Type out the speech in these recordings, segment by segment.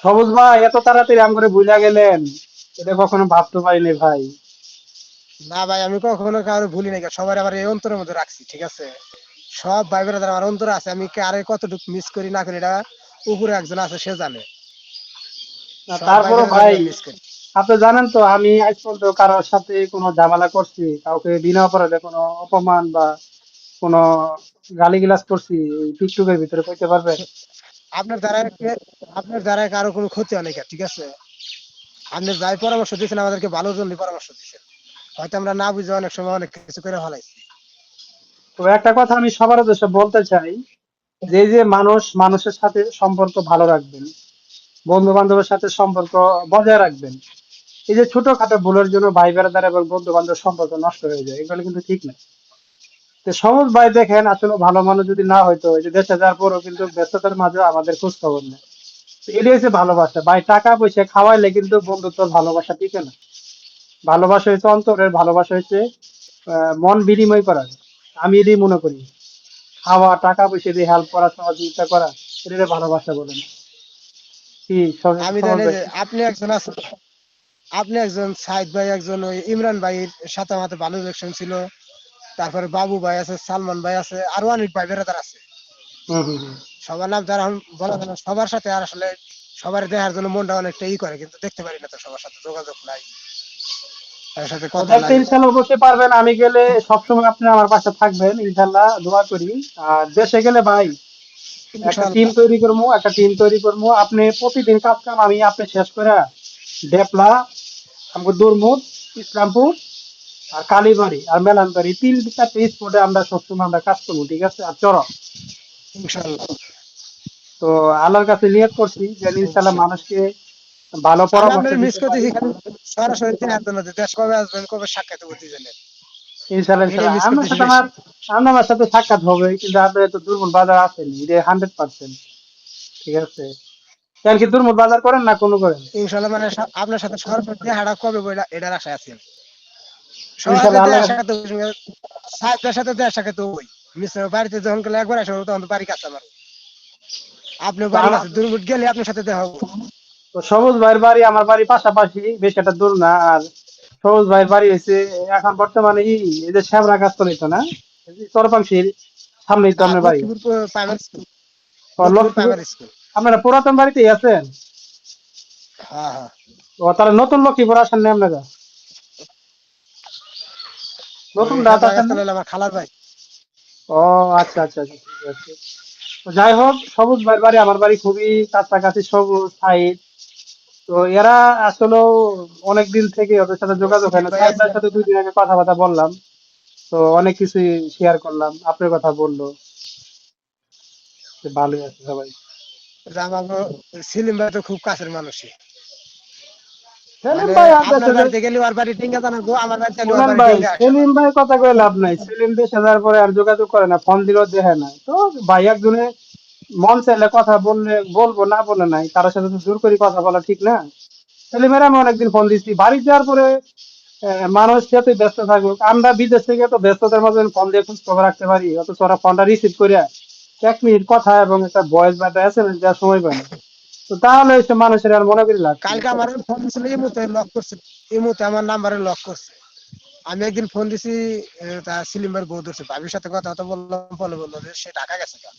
সবুজ ভাই এত তাড়াতাড়ি আম করে বুঝা গেলেন। এটা কখনো ভাবতে পারিনি ভাই। না ভাই আমি কখনো কারও ভুলি নাই। সবার আবার এই অন্তরের মধ্যে রাখছি ঠিক আছে? সব ভাই বোনেদের আমার অন্তর আছে আমি কারে কতটুকু মিস করি না করি এটা উপরে একজন আছে সে জানে। তারপরে ভাই আপনি জানেন তো আমি আজ পর্যন্ত কারোর সাথে কোনো ঝামেলা করছি কাউকে বিনা অপরাধে কোনো অপমান বা কোনো গালিগালাজ করছি এই টিকটকের ভিতরে কইতে পারবেন? আপনার দ্বারা আপনার দ্বারা কারও কোনো ক্ষতি হয় নাই ঠিক আছে? আপনি যাই পরামর্শ দিয়েছেন, আমাদেরকে ভালোর জন্য পরামর্শ দিয়েছেন। হয়তো আমরা না বুঝে অনেক সময় অনেক কিছু করে ফেলাইছি। তো একটা কথা আমি সবার উদ্দেশ্যে বলতে চাই, যে যে মানুষ মানুষের সাথে সম্পর্ক ভালো রাখবেন বন্ধু বান্ধবের সাথে সম্পর্ক বজায় রাখবেন, এই যে ছোটখাটো ভুলের জন্য ভাই বেড়াদার এবং বন্ধু বান্ধব সম্পর্ক নষ্ট হয়ে যায়, এগুলো কিন্তু ঠিক না। তো সহজ ভাই দেখেন আসলে ভালো মানুষ যদি না হয়তো এই যে দেশে যাওয়ার পরও কিন্তু ব্যস্ততার মাঝে আমাদের খোঁজ খবর নেই এটাই হচ্ছে ভালোবাসা। ভাই টাকা পয়সা খাওয়াইলে কিন্তু বন্ধুত্ব ভালোবাসা টিকে না। ভালোবাসা হচ্ছে অন্তরের ভালোবাসা হচ্ছে মন বিনিময় করার। আমি এটাই মনে করি। খাওয়া টাকা পয়সা দিয়ে হেল্প করা সহযোগিতা করা এটা ভালোবাসা বলেন কি আমি জানি যে আপনি একজন আছেন আপনি একজন সাইদ ভাই একজন ওই ইমরান ভাইয়ের সাথে আমাদের ভালো ইলেকশন ছিল। তারপরে বাবু ভাই আছে সালমান ভাই আছে আরও অনেক ভাই বেড়াদার আছে। সবার নাম তারা বলা যায় সবার সাথে আর আসলে সবার দেখার জন্য মনটা অনেকটা ই করে কিন্তু দেখতে পারি না তো সবার সাথে যোগাযোগ নাই। তাদের সাথে কথা নাই। ইনশাল্লাহ অবশ্যই পারবেন আমি গেলে সবসময় আপনি আমার পাশে থাকবেন ইনশাল্লাহ দোয়া করি। আর দেশে গেলে ভাই একটা টিম তৈরি করব একটা টিম তৈরি করব আপনি প্রতিদিন কাজ কাম আমি আপনি শেষ করে ডেপলা আমাকে দুর্মুদ ইসলামপুর আর কালীবাড়ি আর মেলানবাড়ি তিন চারটে স্পটে আমরা সবসময় আমরা কাজ করব ঠিক আছে? আর চরম তো আল্লাহর কাছে নিয়ত করছি যে ইনশাল্লাহ মানুষকে ভালো পরামর্শ মিস করতেছি। সরাসরি দেখার জন্য দেশ কবে আসবেন কবে সাক্ষাৎ করতে জানেন ইনশাল্লাহ ইনশাল্লাহ। সাথে আমার আমার সাথে সাক্ষাৎ হবে কিন্তু আপনার তো দুর্বল বাজার আছেন এটা হান্ড্রেড পার্সেন্ট ঠিক আছে? কেন কি দুর্বল বাজার করেন না কোনো করেন? ইনশাআল্লাহ মানে আপনার সাথে সরাসরি কবে বইলা এটার আশায় আছি আমি। সবার ইনশাআল্লাহ সাথে সাথে মিশ্র বাড়িতে যখন গেলে একবার আসব তখন বাড়ি কাছে আমার। আপনি বাড়ি কাছে দুর্মুট গেলে আপনার সাথে দেখা হব। তো সবুজ ভাইয়ের বাড়ি আমার বাড়ি পাশাপাশি বেশ একটা দূর না আর সবুজ ভাইয়ের বাড়ি হয়েছে এখন বর্তমানে ই এই যে শ্যামরা গাছ তো না? চরপাংশির সামনেই তো আপনার বাড়ি। আপনারা পুরাতন বাড়িতেই আছেন? হ্যাঁ হ্যাঁ। ও তাহলে নতুন লক্ষ্মীপুর আসেন না আপনারা নতুন? গাছতলা হলো আমার খালার ভাই ও আচ্ছা আচ্ছা আচ্ছা ঠিক আছে। তো যাই হোক সবুজ ভাইয়ের বাড়ি আমার বাড়ি খুবই কাছাকাছি সবুজ সাইড। তো এরা আসলে অনেক দিন থেকে ওদের সাথে যোগাযোগ হয় না। ভাই সাহেবদের সাথে দুই দিন আগে কথাবার্তা বললাম। তো অনেক কিছুই শেয়ার করলাম। আপনার কথা বলল। ভালোই আছে সবাই। আমার সেলিম ভাই তো খুব কাছের মানুষই। সেলিম মানে ভাই আপনার আপনার বাড়িতে গেলে ওর বাড়ি টিঙ্গা জানাব আমার বাড়িতে গেলে ওর বাড়ি ভাই। সেলিম ভাই কথা লাভ নাই। সেলিম দেশে পরে আর যোগাযোগ করে না ফোন দিলেও দেখে না। তো ভাই একজনে মন চাইলে কথা বললে বলব না বলে নাই কারোর সাথে তো জোর করে কথা বলা ঠিক না। সেলিমের আমি অনেকদিন ফোন দিচ্ছি। বাড়ি যাওয়ার পরে মানুষ যতই ব্যস্ত থাকুক আমরা বিদেশ থেকে তো ব্যস্ততার মধ্যে ফোন দিয়ে খোঁজ খবর রাখতে পারি। অথচ ওরা ফোনটা রিসিভ করে এক মিনিট কথা এবং একটা ভয়েস বা একটা এসএমএস দেওয়ার সময় পায় না। তো তাহলে এসে মানুষের আর মনে করি লাভ কালকে আমার ফোন দিছিল এই মুহূর্তে লক করছে। এই মুহূর্তে আমার নাম্বারে লক করছে। আমি একদিন ফোন দিছি তা সেলিম ভাইয়ের বউ ধরছে। ভাবির সাথে কথা কথা বললাম বলে বলল যে সে ঢাকা গেছে গা।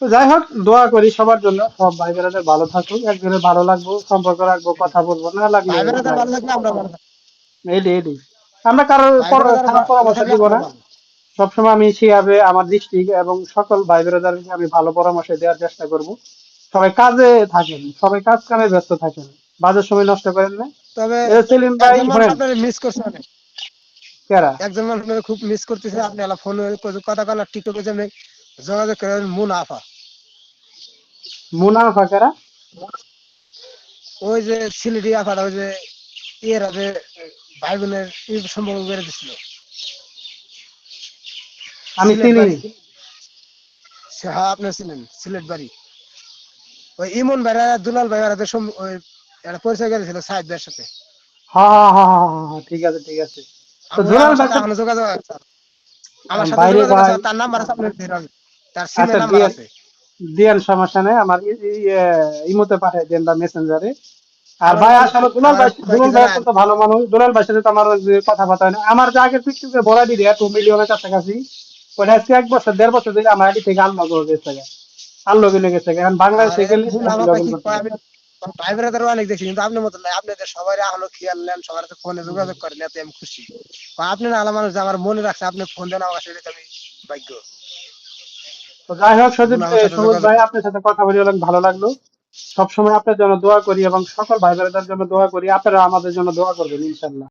তো যাই হোক দোয়া করি সবার জন্য। সব ভাই বোনেদের ভালো থাকুক। একজনের ভালো লাগবো সম্পর্ক রাখব কথা বলব। না বোনেদের ভালো লাগলে আমরা ভালো। এডি এডি। আমরা কারোর পর- খারাপ পরামর্শ দিব না। সবসময় আমি শিয়াবে আমার দৃষ্টি এবং সকল ভাই বোনেদেরকে আমি ভালো পরামর্শ দেওয়ার চেষ্টা করব। সবাই কাজে থাকেন সবাই কাজ কামে ব্যস্ত থাকেন বাজার সময় নষ্ট করেন না। তবে সেলিম ভাই মিস করছে অনেক। কেরা? একজন মানুষ খুব মিস করতেছে আপনি আলা ফোন কথা কলা টিকটকে যোগাযোগ করেন মুনাফা। মুনাফা কেরা? ওই যে সিলেটি আফাটা ওই যে ইয়েরা যে ভাই বোনের সম্পর্ক করে দিছিল। আমি চিনি। হ্যাঁ আপনি ছিলেন সিলেট বাড়ি। ওই ইমন ভাইরা দুলাল ভাই ওরা একটা পরিচয় করেছিল সাহেব ভাইয়ের সাথে। হ্যাঁ হ্যাঁ হ্যাঁ ঠিক আছে ঠিক আছে। তো দুলাল ভাই সাথে যোগাযোগ আছে। আমার সাথে যোগাযোগ আছে, তার নাম্বার আছে আপনার দিয়ে রাখবেন। তার আচ্ছা, নাম্বার আছে। সমস্যা নেই আমার ই- ই- এ- ইমোতে পাঠাই দেন বা মেসেঞ্জারে। আর ভাই আসলে দুলাল ভাই দুলাল ভাই তো ভালো মানুষ। দুলাল ভাই সাথে তো আমার ওই যে কথাবার্তা হয় না। আমার যে আগের পিকটিকে ভরা দিয়ে টু মিলিয়নের কাছাকাছি ওটা আজকে এক বছর দেড় বছর ধরে আমার আগে থেকে আনলগ হয়ে গেছে আনলগ হয়ে গেছে। এখন বাংলাদেশে গেলে ভাই ব্রাদার অনেক কিন্তু আপনার মতো নাই আপনাদের সবাই এখনও খেয়াল নেন সবার ফোনে যোগাযোগ করেন এতে আমি খুশি। আপনি না আলা মানুষ আমার মনে রাখছে আপনি ফোন দেন আমার সাথে আমি ভাগ্য। তো যাই হোক সজিব সবুজ ভাই আপনার সাথে কথা বলে অনেক ভালো লাগল। সবসময় আপনার জন্য দোয়া করি এবং সকল ভাই জন্য দোয়া করি আপনারা আমাদের জন্য দোয়া করবেন ইনশাল্লাহ।